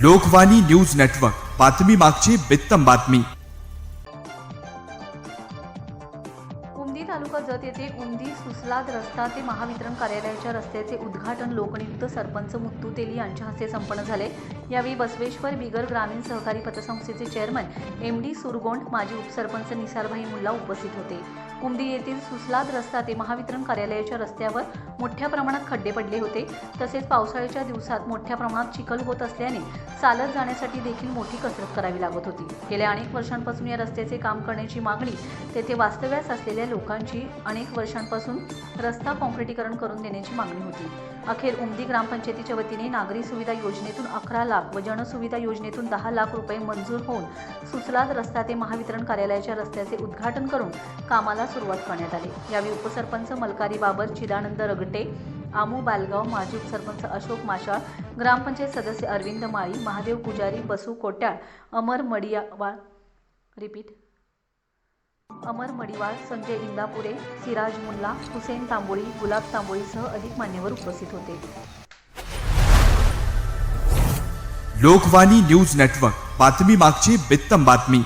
Lokvani news network बातमी मागची बित्तम बातमी. उमदी तालुका जत येथे उमदी सुसलाद रस्ता ते महावितरण कार्यालयाच्या रस्त्याचे उद्घाटन लोकनियुक्त सरपंच मुत्तू तेली यांच्या हस्ते संपन्न झाले. यावेळी बसवेश्वर बिगर ग्रामीण सहकारी पतसंस्थेचे चेअरमन एम डी सुरगोंड माजी उपसरपंच निसारभाई मुल्ला उपस्थित होते. कुंभी येथील सुसलाद रस्ता ते महावितरण कार्यालयाच्या रस्त्यावर मोठ्या प्रमाणात खड्डे पडले होते. तसेच पावसाळ्याच्या दिवसात मोठ्या प्रमाणात चिखल होत असल्याने चालत जाण्यासाठी देखील मोठी कसरत करावी लागत होती. गेल्या अनेक वर्षांपासून या रस्त्याचे काम करण्याची मागणी तेथे वास्तव्यास असलेल्या लोकांची अनेक वर्षांपासून रस्ता काँक्रिटीकरण करून देण्याची मागणी होती. अखेर उमदी ग्रामपंचायतीच्या वतीने नागरी सुविधा योजनेतून अकरा लाख व जनसुविधा योजनेतून दहा लाख रुपये मंजूर होऊन सुसलाद रस्ता ते महावितरण कार्यालयाच्या रस्त्याचे उद्घाटन करून कामाला सुरुवात करण्यात आली. यावेळी उपसरपंच मलकारी बाबर चिदानंद रगटे आमू बालगाव माजी उपसरपंच अशोक माशाळ ग्रामपंचायत सदस्य अरविंद माळी महादेव पुजारी बसू कोट्याळ अमर मडियावाळ रिपीट. अमर मडिवाळ संजय इंदापुरे सिराज मुल्ला हुसेन तांबोळी गुलाब तांबोळीसह अधिक मान्यवर उपस्थित होते. लोकवाणी न्यूज नेटवर्क बातमी मागची बित्तम बातमी.